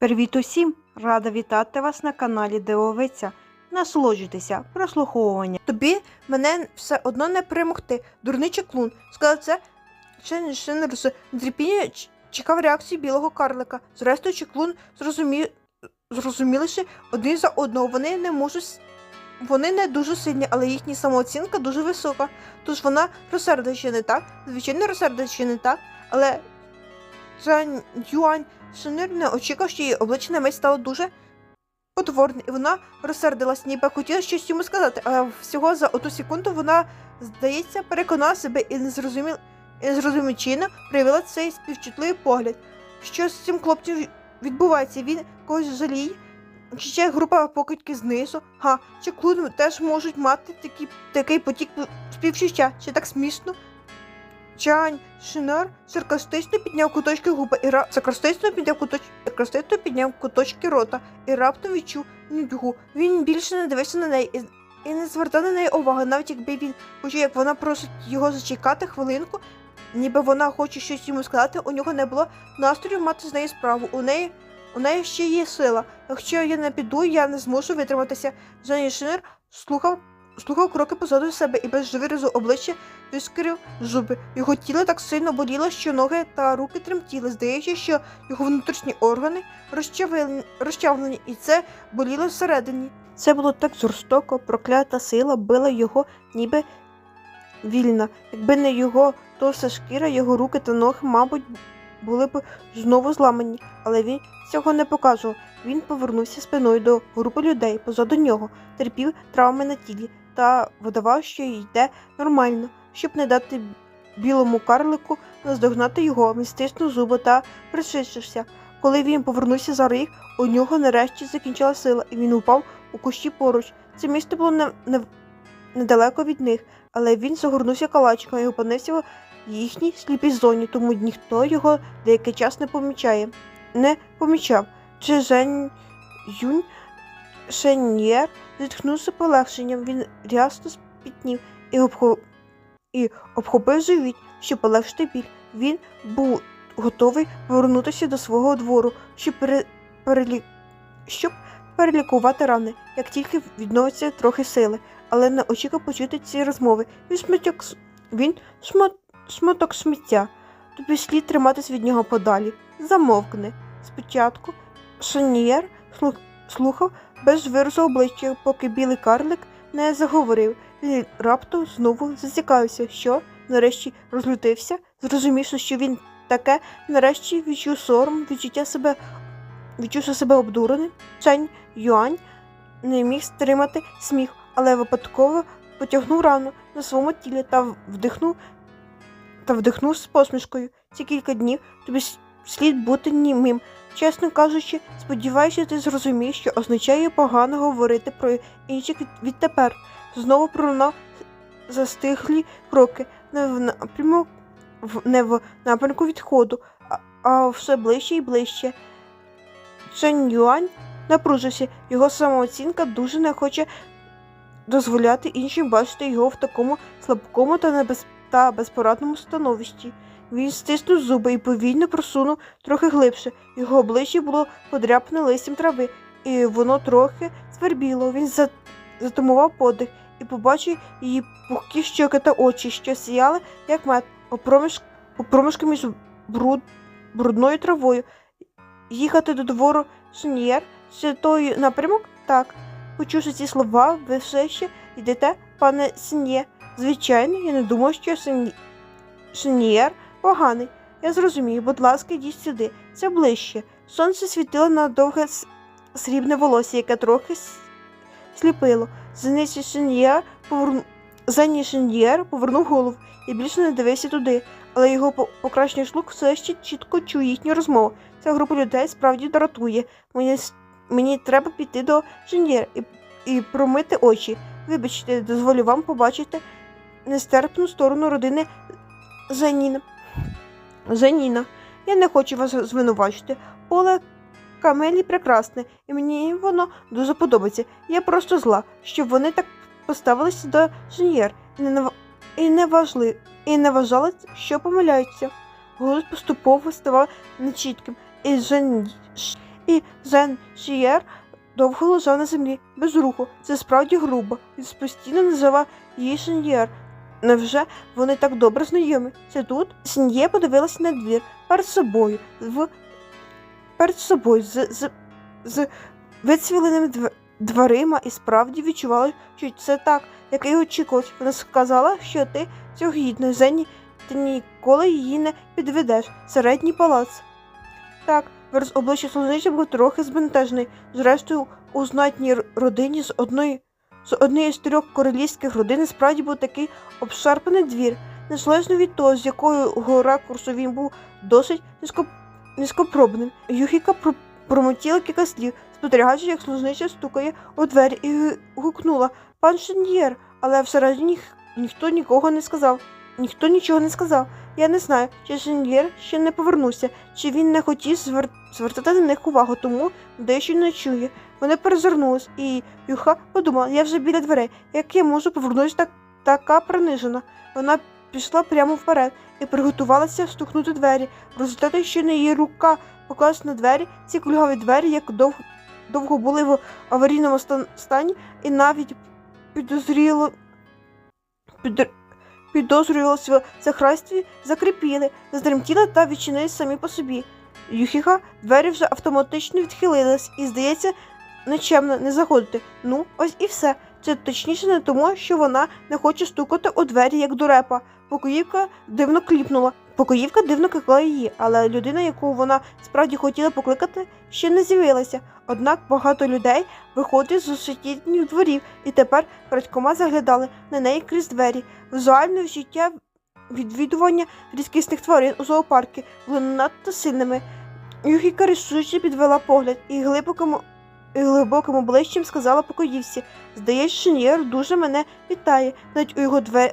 Привіт усім! Рада вітати вас на каналі Дивовиця. Насолоджуйтеся прослуховування. Тобі мене все одно не перемогти. Дурний чеклун. Сказав це ще. Нетерпіння чекав реакції білого карлика. Зрештою, чеклун зрозумів... зрозуміливши один за одного. Вони не можуть. Вони не дуже сильні, але їхня самооцінка дуже висока. Тож вона розсердить не так, звичайно, розсердить не так, але Цан Юань Шинир не очікував, що її обличчя на мить стало дуже потворне, і вона розсердилась, ніби хотіла щось йому сказати, але всього за одну секунду вона, здається, переконала себе і чином проявила цей співчутливий погляд. Що з цим хлопцем відбувається? Він когось жаліє? Чи ще група покидьки знизу? Га, чи клуни теж можуть мати такі, такий потік співчуття? Чи так смішно? Чань Шинар саркастично підняв куточки губи і ра... саркастично підняв куточ... саркастично підняв куточки рота і раптом відчув нудьгу. Він більше не дивився на неї і, і не звертав на неї уваги, навіть якби він почув, як вона просить його зачекати хвилинку, ніби вона хоче щось йому сказати, у нього не було настрою мати з нею справу. У неї у неї ще є сила. Якщо я не піду, я не зможу витриматися. Жені Шинер слухав слухав кроки позаду себе і без виразу обличчя вискрив зуби. Його тіло так сильно боліло, що ноги та руки тремтіли. Здається, що його внутрішні органи розчавлені, і це боліло всередині. Це було так жорстоко, проклята сила била його ніби вільна. Якби не його товста шкіра, його руки та ноги, мабуть, були б знову зламані, але він цього не показував. Він повернувся спиною до групи людей позаду нього, терпів травми на тілі та видавав, що йде нормально, щоб не дати білому карлику наздогнати його, він зуби та пришишився. Коли він повернувся за ріг, у нього нарешті закінчила сила, і він упав у кущі поруч. Це місто було не, не, недалеко від них, але він загорнувся калачиком і опинився в їхній сліпій зоні, тому ніхто його деякий час не помічає. Не помічав. Чи Жень Юнь Шеньєр зітхнувся полегшенням, він рясно спітнів і, обхо... і обхопив живіт, щоб полегшити біль. Він був готовий повернутися до свого двору, щоб, пере... перелі... щоб перелікувати рани, як тільки відновиться трохи сили, але не очікував почути ці розмови. Він шматок, він шмат... шматок сміття. Тобі слід триматись від нього подалі. Замовкни. Спочатку слух... слухав без виразу обличчя, поки білий карлик не заговорив. Він раптом знову зацікавився, що нарешті розлютився, зрозумівши, що він таке, нарешті відчув сором, відчуття себе відчувши себе обдуреним. Чань Юань не міг стримати сміх, але випадково потягнув рану на своєму тілі та вдихнув та вдихнув з посмішкою. Ці кілька днів тобі слід бути німим. Чесно кажучи, сподіваюся, ти зрозумієш, що означає погано говорити про інших від- відтепер. Знову пролунав застиглі кроки не в напрямку, в, не в напрямку відходу, а, а все ближче і ближче. Чен Юань напружився, його самооцінка дуже не хоче дозволяти іншим бачити його в такому слабкому та, небез... та безпорадному становищі. Він стиснув зуби і повільно просунув трохи глибше. Його обличчя було подряпане листям трави, і воно трохи свербіло. Він за... затумував подих і побачив її пухкі щоки та очі, що сіяли, як мед, у проміж... проміжку між бруд... брудною травою. Їхати до двору Суньєр це той напрямок? Так. Почувши ці слова, ви все ще йдете, пане Сін'є. Звичайно, я не думав, що Синьєр поганий. Я зрозумію, будь ласка, йдіть сюди. Це ближче. Сонце світило на довге срібне волосся, яке трохи сліпило. Заніс Синьєр поверну... Повернув голову і більше не дивився туди, але його по- покращений слух все ще чітко чує їхню розмову. Ця група людей справді дратує. Мені, мені треба піти до Женєр і, і промити очі. Вибачте, дозволю вам побачити нестерпну сторону родини Заніна. Заніна. Я не хочу вас звинувачити. Поле Камелі прекрасне, і мені воно дуже подобається. Я просто зла, що вони так поставилися до Женєр і не, важли, і не вважали, що помиляються. Голос поступово ставав нечітким, і Жен... Довго лежав на землі, без руху. Це справді грубо. Він постійно називав її Шеньєр. Невже вони так добре знайомі? Це тут? Сін'є подивилася на двір перед собою, в перед собою з, з, з вицвіленими дв- дверима і справді відчувала, що це так, як і очікувалось. Вона сказала, що ти цього гідна, Зені, ти ніколи її не підведеш. Середній палац. Так, вираз обличчя служнича був трохи збентежений. Зрештою, у знатній родині з одної з однієї з трьох королівських родин справді був такий обшарпаний двір, незалежно від того, з якою ракурсу він був досить низько, низькопробним. Юхіка про, промотіла кілька слів, спостерігаючи, як служниця стукає у двері і гукнула пан Шен'єр, але всередині ніх- ніхто нікого не сказав. Ніхто нічого не сказав. Я не знаю, чи Шеньєр ще не повернувся, чи він не хотів звер... звертати на них увагу, тому дещо не чує. Вони перезирнулись, і Юха подумала, я вже біля дверей, як я можу повернутися так, така принижена. Вона пішла прямо вперед і приготувалася стукнути двері. В результаті, що на її рука поклалась на двері, ці кульгові двері, як довго, довго були в аварійному стан- стані, і навіть підозріло під, підозрювалося в захрайстві, закріпіли, затремтіли та відчинились самі по собі. Юхіха двері вже автоматично відхилились і, здається, нечемно не заходити. Ну, ось і все. Це точніше не тому, що вона не хоче стукати у двері, як дурепа. Покоївка дивно кліпнула. Покоївка дивно кликала її, але людина, яку вона справді хотіла покликати, ще не з'явилася. Однак багато людей виходить з сусідніх дворів, і тепер крадькома заглядали на неї крізь двері. Візуальне життя відвідування рідкісних тварин у зоопарку були надто сильними. Юхіка рішуче підвела погляд і глибокому і глибоким обличчям сказала покоївці. Здається, Шенєр дуже мене вітає. Навіть у його двері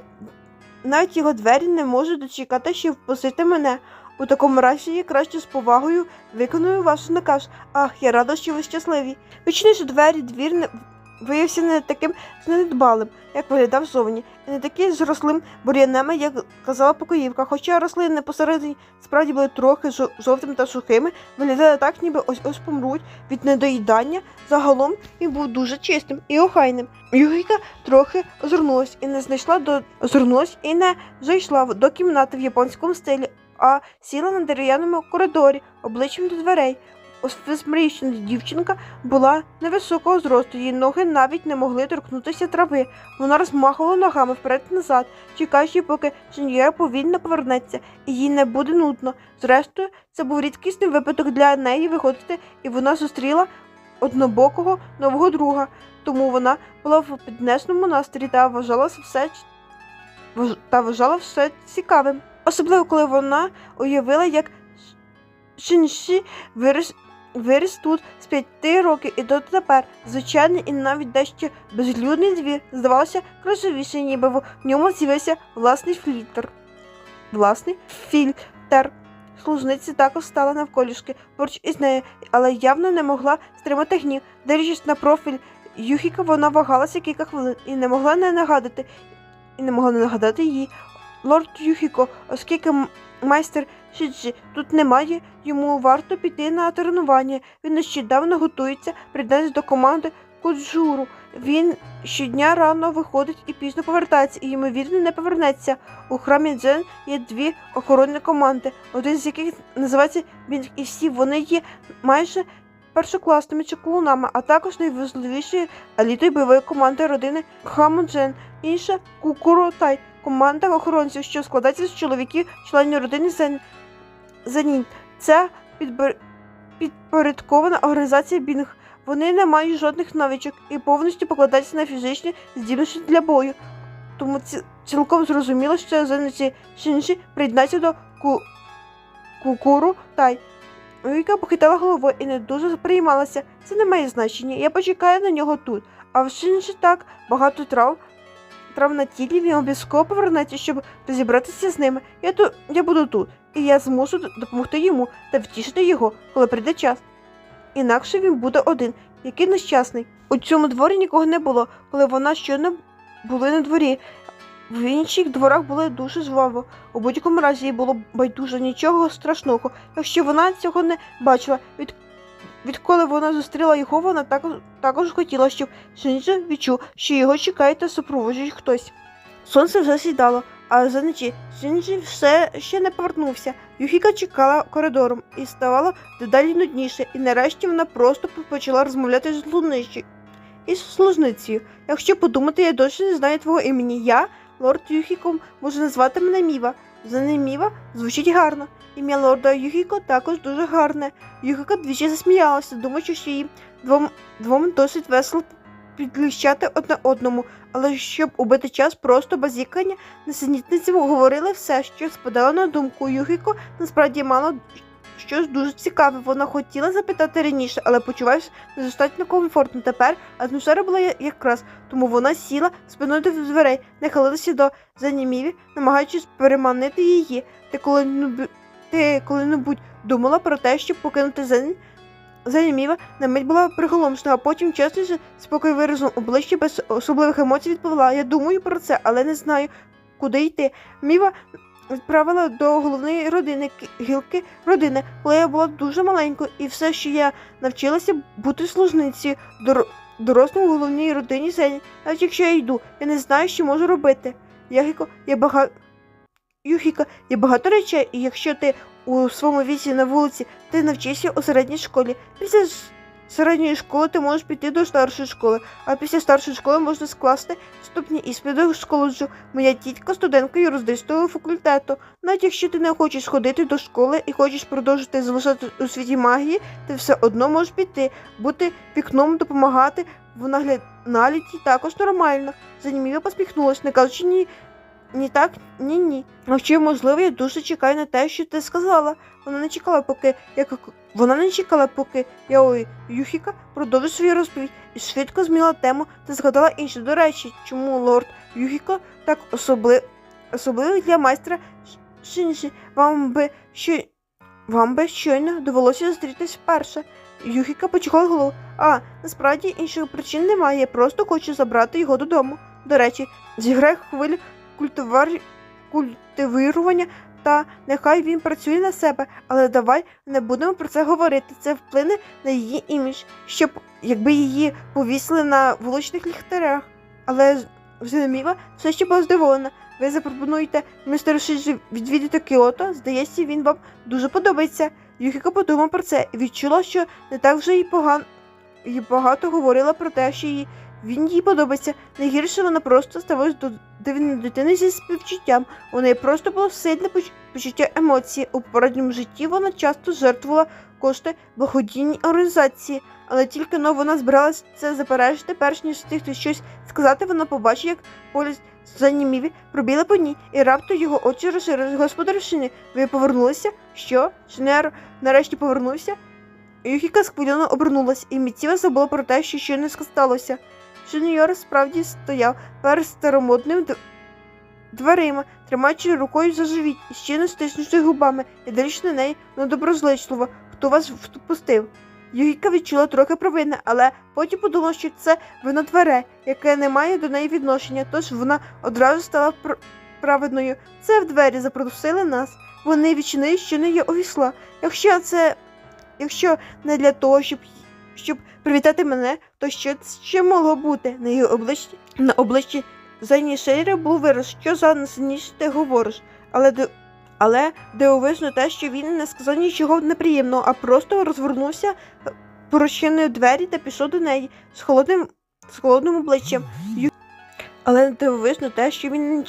навіть його двері не можуть дочекати, щоб впустити мене. У такому разі я краще з повагою виконую ваш наказ. Ах, я рада, що ви щасливі. Відчинивши двері, двір не виявився не таким занедбалим, як виглядав зовні, і не таким зрослим бур'янами, як казала покоївка. Хоча рослини посередині справді були трохи жовтими та сухими, виглядали так, ніби ось ось помруть від недоїдання. Загалом він був дуже чистим і охайним. Югіка трохи озирнулась і не знайшла до озирнулась і не зайшла до кімнати в японському стилі, а сіла на дерев'яному коридорі, обличчям до дверей. Освісмрічна дівчинка була невисокого зросту, її ноги навіть не могли торкнутися трави. Вона розмахувала ногами вперед-назад, чекаючи, поки Жен'єр повільно повернеться, і їй не буде нудно. Зрештою, це був рідкісний випадок для неї виходити, і вона зустріла однобокого нового друга. Тому вона була в піднесному настрої та вважала все та вважала все цікавим. Особливо, коли вона уявила, як Шинші виріс, виріс тут з п'яти років і дотепер звичайний і навіть дещо безлюдний двір здавався красивіше, ніби в ньому з'явився власний фільтр. Власний фільтр. Служниці також стала навколішки поруч із нею, але явно не могла стримати гнів. Дивлячись на профіль Юхіка, вона вагалася кілька хвилин і не могла не нагадати, і не могла не нагадати їй. Лорд Юхіко, оскільки майстер Шіджі тут немає, йому варто піти на тренування. Він нещодавно готується приєднатися до команди Куджуру. Він щодня рано виходить і пізно повертається, і ймовірно не повернеться. У храмі Дзен є дві охоронні команди, один з яких називається Бінг, і всі вони є майже першокласними чаклунами, а також найважливішою елітою бойової команди родини Хамуджен, інша Кукуро Тай, команда охоронців, що складається з чоловіків, членів родини Зен. Зенін. Це підбер... підпорядкована організація Бінг. Вони не мають жодних навичок і повністю покладаються на фізичні здібності для бою. Тому ці... цілком зрозуміло, що зениці Шинші приєднаються до ку... Кукуру Тай. Віка похитала головою і не дуже приймалася. Це не має значення. Я почекаю на нього тут. А в Шинші так багато трав. Трав на тілі він обов'язково повернеться, щоб розібратися з ними. Я ту... я буду тут, і я зможу допомогти йому та втішити його, коли прийде час. Інакше він буде один, який нещасний. У цьому дворі нікого не було, коли вона щойно були на дворі. В інших дворах було дуже жваво. У будь-якому разі їй було байдуже нічого страшного, якщо вона цього не бачила. Від... відколи вона зустріла його, вона також, також хотіла, щоб Шинджі відчув, що його чекає та супроводжує хтось. Сонце вже сідало, а за ночі все ще не повернувся. Юхіка чекала коридором і ставало дедалі нудніше, і нарешті вона просто почала розмовляти з луничі із служницею. Якщо подумати, я досі не знаю твого імені. Я, лорд Юхіко, можу назвати мене Міва. За Міва звучить гарно. Ім'я лорда Юхіко також дуже гарне. Юхіка двічі засміялася, думаючи, що їм двом, двом досить весело підліщати одне одному, але щоб убити час, просто базікання несенітниці говорили все, що спадало на думку. Юхіко насправді мало щось дуже цікаве. Вона хотіла запитати раніше, але почувалася недостатньо комфортно. Тепер атмосфера була якраз, тому вона сіла спиною до дверей, нахилилася до заніміві, намагаючись переманити її. Ти коли-небудь коли-небудь думала про те, щоб покинути Зен... Заніміва на мить була приголомшена, а потім чесніше спокій виразом обличчя без особливих емоцій відповіла. Я думаю про це, але не знаю, куди йти. Міва відправила до головної родини гілки родини, коли я була дуже маленькою, і все, що я навчилася бути служницею дор... дорослому головній родині Зені. Навіть якщо я йду, я не знаю, що можу робити. Ягіко, я багато. Юхіка, є багато речей, і якщо ти у своєму віці на вулиці, ти навчишся у середній школі. Після середньої школи ти можеш піти до старшої школи, а після старшої школи можна скласти вступні іспити до коледжу. Моя тітка студентка юридичного факультету. Навіть якщо ти не хочеш ходити до школи і хочеш продовжити залишати у світі магії, ти все одно можеш піти, бути вікном, допомагати в нагляд наліті також нормально. Заніміва посміхнулась, не кажучи ні. Ні так, ні ні. Якщо можливо, я дуже чекаю на те, що ти сказала. Вона не чекала, поки як вона не чекала, поки я ой Юхіка продовжив свою розповідь і швидко змінила тему та згадала інше. До речі, чому лорд Юхіко так особли... особливий для майстра Шинші. Вам би що вам би щойно довелося зустрітись вперше. Юхіка почухала голову. А, насправді інших причин немає. Я просто хочу забрати його додому. До речі, зіграй хвилю культивар... культивірування, та нехай він працює на себе, але давай не будемо про це говорити. Це вплине на її імідж, щоб якби її повісили на вуличних ліхтарях. Але Зеноміва все ще була здивована. Ви запропонуєте містеру Шиджі відвідати Кіото? Здається, він вам дуже подобається. Юхіка подумав про це і відчула, що не так вже і погано і багато говорила про те, що їй він їй подобається. Найгірше вона просто ставилась до дивної дитини зі співчуттям. У неї просто було сильне поч- почуття емоцій. У попередньому житті вона часто жертвувала кошти благодійній організації, але тільки но вона збиралась це заперечити, перш ніж встигти щось сказати, вона побачила, як погляд заніміві пробіли по ній, і раптом його очі розширились. Господаршини, ви повернулися? Що? Шинер нарешті повернувся? Юхіка схвильовано обернулась, і миттєво забула про те, що щойно сталося. Шиньор справді стояв перед старомодним дверима, тримаючи рукою за живіт і щільно стиснувши губами, і дивлячись на неї недоброзичливо. Хто вас впустив? Югіка відчула трохи провини, але потім подумала, що це вино двере, яке не має до неї відношення, тож вона одразу стала пр- праведною. Це в двері запросили нас. Вони відчинили, що не є увісла. Якщо це. Якщо не для того, щоб щоб привітати мене, то що ще могло бути? На її обличчі на обличчі Зайні Шейра був вираз, що за найсильніше ти говориш, але. Але дивовижно те, що він не сказав нічого неприємного, а просто розвернувся, е, двері та пішов до неї з холодним, з холодним обличчям. Але дивовижно те, що він.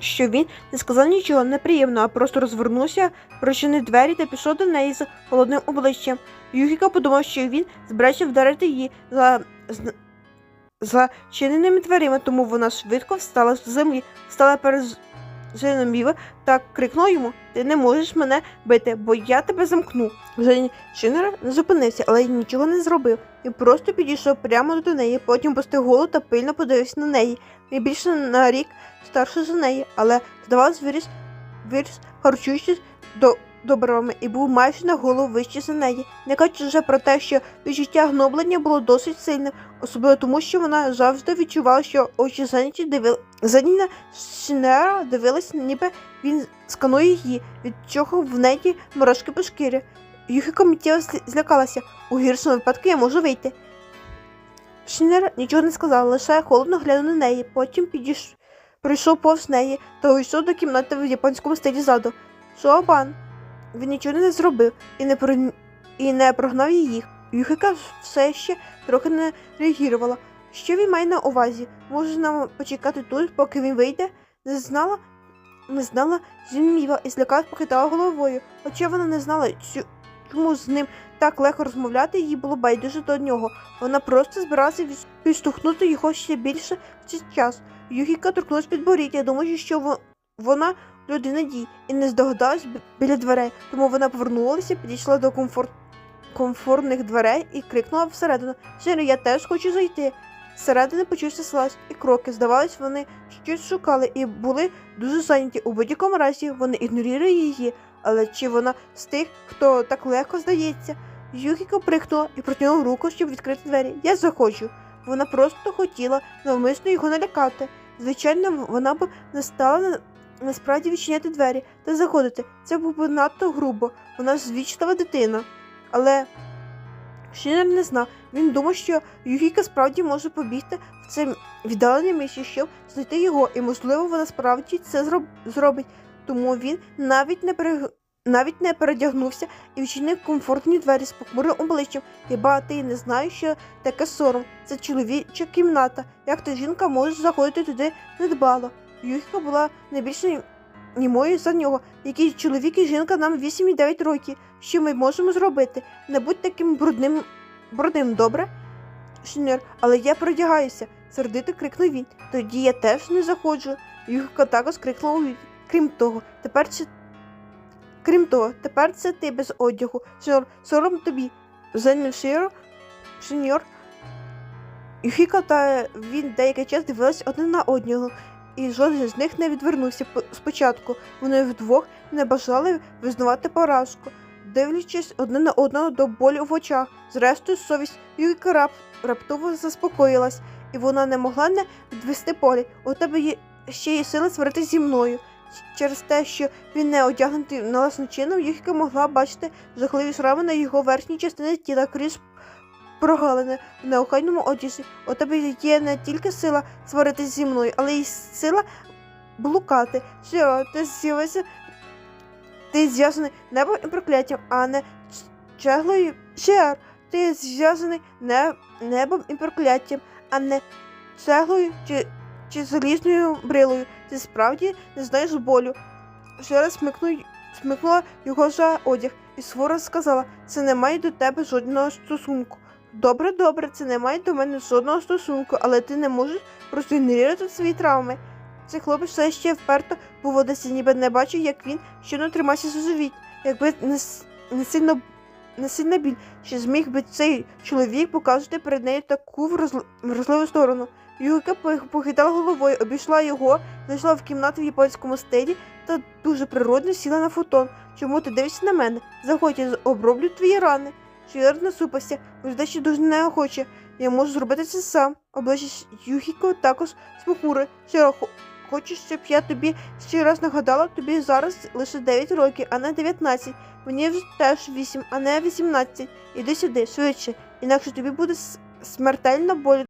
Що він не сказав нічого неприємного, а просто розвернувся, прочинив двері та пішов до неї з холодним обличчям. Юхіка подумав, що він збирається вдарити її за зачиненими дверима, тому вона швидко встала з землі, стала перед з- Зеноміва та крикнула йому: Ти не можеш мене бити, бо я тебе замкну. Зен Шинер не зупинився, але нічого не зробив. Він просто підійшов прямо до неї, потім пустив голову та пильно подивився на неї. Він більше на рік старший за неї, але здавалось, виріс, виріс харчуючись до добрами і був майже на голову вище за неї, не кажучи вже про те, що відчуття гноблення було досить сильним, особливо тому, що вона завжди відчувала, що очі Зеніті дивили. Зеніна Шинера дивилась, ніби він сканує її, від чого в неї мурашки по шкірі. Юхіко миттєво злякалася. У гіршому випадку я можу вийти. Шинер нічого не сказав, лише холодно глянув на неї, потім підійш... прийшов повз неї та увійшов до кімнати в японському стилі ззаду. Шоабан. Він нічого не зробив і не, про... і не прогнав її. Юхіка все ще трохи не реагувала. Що він має на увазі? Може нам почекати тут, поки він вийде? Не знала, не знала Зіміва і злякав похитала головою. Хоча вона не знала, цю- чому з ним так легко розмовляти, їй було байдуже до нього. Вона просто збиралася від- підштовхнути його ще більше в цей час. Юхіка торкнулась підборіддя, думаючи, що вона людина дій, і не здогадалась біля дверей. Тому вона повернулася, підійшла до комфорт... комфортних дверей і крикнула всередину: Сиро, я теж хочу зайти. Зсередини почувся слазь і кроки. Здавалось, вони щось шукали і були дуже зайняті. У будь-якому разі вони ігнорують її. Але чи вона з тих, хто так легко здається? Юхіко прихнула і протягнула руку, щоб відкрити двері. Я заходжу. Вона просто хотіла навмисно його налякати. Звичайно, вона б не стала насправді відчиняти двері та заходити. Це було б надто грубо. Вона звічлива дитина. Але Шинер не знав. Він думав, що Юхіка справді може побігти в це віддалене місце, щоб знайти його, і, можливо, вона справді це зроб... зробить. Тому він навіть не пере... навіть не передягнувся і відчинив комфортні двері з похмурим обличчям. Хіба ти не знаєш, що таке сором? Це чоловіча кімната. Як та жінка може заходити туди недбало? Юхіка була не більше німою за нього. Який чоловік і жінка нам 8 і 9 років. Що ми можемо зробити? Не будь таким брудним, брудним, добре? Шинер, але я продягаюся, сердито крикнув він. Тоді я теж не заходжу. Юхка також крикнула у. Крім того, тепер це. Крім того, тепер це ти без одягу. Шинер, сором тобі. Зайняв Широ, Шиньор. Юхіка та він деякий час дивилися один на одного, і жоден з них не відвернувся спочатку. Вони вдвох не бажали визнавати поразку, дивлячись одне на одного до болю в очах. Зрештою, совість Юріка рап, раптово заспокоїлась, і вона не могла не відвести погляд. У тебе є ще є сили сварити зі мною. Через те, що він не одягнутий належним чином, Юхіка могла бачити жахливі шрами на його верхній частині тіла крізь прогалини в неохайному одязі. У тебе є не тільки сила сварити зі мною, але й сила блукати. Що ти з'явився? Ти зв'язаний небом і прокляттям, а не чеглою. Шер, ти зв'язаний не небом і прокляттям, а не цеглою чи, чи залізною брилою. Ти справді не знаєш болю. Шера смикнула його за одяг і суворо сказала: це не має до тебе жодного стосунку. Добре, добре, це не має до мене жодного стосунку, але ти не можеш просто ігнорувати свої травми. Цей хлопець все ще вперто поводиться, ніби не бачив, як він щойно тримався за живіт. Якби не, не сильно не сильна біль, чи зміг би цей чоловік показувати перед нею таку вразливу сторону. Юрка похитала головою, обійшла його, зайшла в кімнату в японському стилі та дуже природно сіла на футон. Чому ти дивишся на мене? Заходь, я оброблю твої рани. Шілер насупився, ще дуже неохоче. Я можу зробити це сам. Обличчя Юхіко також спохмуре. Шіро, хочеш, щоб я тобі ще раз нагадала, тобі зараз лише 9 років, а не 19. Мені вже теж 8, а не 18. Іди сюди, швидше, інакше тобі буде смертельно боль.